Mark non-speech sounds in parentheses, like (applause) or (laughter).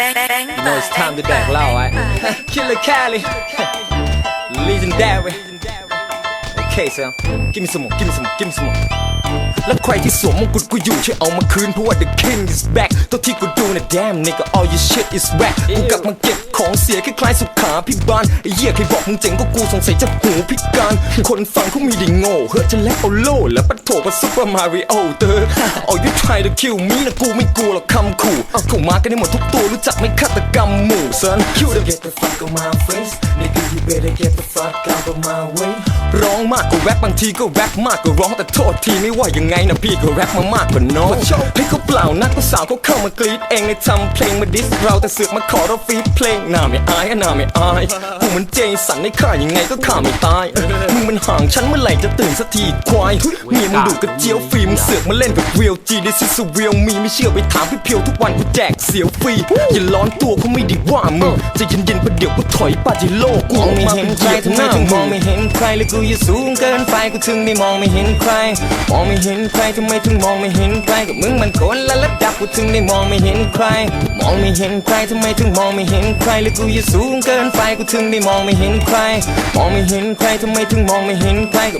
You know it's time to แดกเหล้าไว้ (laughs) Killer Cali (laughs) Legendary Okay so give me some more give me some more give me some more แล้วใครที่สวมมงกุฎกูอยู่ช่วยเอามาคืนเพราะว่า the king is back ตัวที่กูดูนะ damn nigga all your shit is whack กูกลับมาเก็บ ของเสียคล้ายๆสุขาพิบาลไอ้เหี้ยใครบอกมึงเจ๋งก็กูสงสัยจะหูพิการ คนฟังเขามีไดีโง่เฮ้ยจะแล้วเอาโล่แล้วปะโถกับซุปเปอร์มาริโอเตอร์ all you try to kill me นะกูไม่กลัวหรอกคำขู่เอาเข้ามากันได้หมดทุกตัวรู้จักไหม่ฆาตกรรมหมู่ son you the get the fuck out my face nigga you better get the fuck out of my way ร้องมากกว่าแรปบางทีก็แรปมากกว่าร้องแต่โทษทีไม่ว่ายังไงนะพี่ก็แรปมามากกว่าน้องให้เขาเปล่านักก็สาวเขาเข้ามากรีดเองในทำเพลงมาดิสเราแต่เสือกมาขอเราฟีดเพลงหน้าไม่อายอะหน้าไม่อายกูมันเจสันในข่ายังไงก็ข่าไม่ตายมึงม ห่างฉันเมื่อไหร่จะตื่นสักทีควายเมียมึงดูดกระเจียวฟรีมึงเสือกมาเล่นกับเรียลจีดิซิสเรียลมีไม่เชื่อไปถามพี่เพียวทุกวันกูแจกเสียวฟรีอย่าร้อนตัวเขาไม่ได้ว่ามึงใจะเย็นๆประเดี๋ยวกูถอยปาจิโลกูออกมาเป็นใครทำไมถึงมองไม่เห็นใครเลยกูอยู่สูงเกินไปกูถึงได้มองไม่เห็นใครมองไม่เห็นใครทำไมถึงมองไม่เห็นใครกับมึงมันคนละระดับกูถึงได้มองไม่เห็นใคร มองไม่เห็นใครทำไมถึงมองไม่เห็นใครเลยกูอยู่สูงเกินไปกูถึงได้มองไม่เห็นใคร มองไม่เห็นใครทำไมถึงมองไม่เห็นใครก็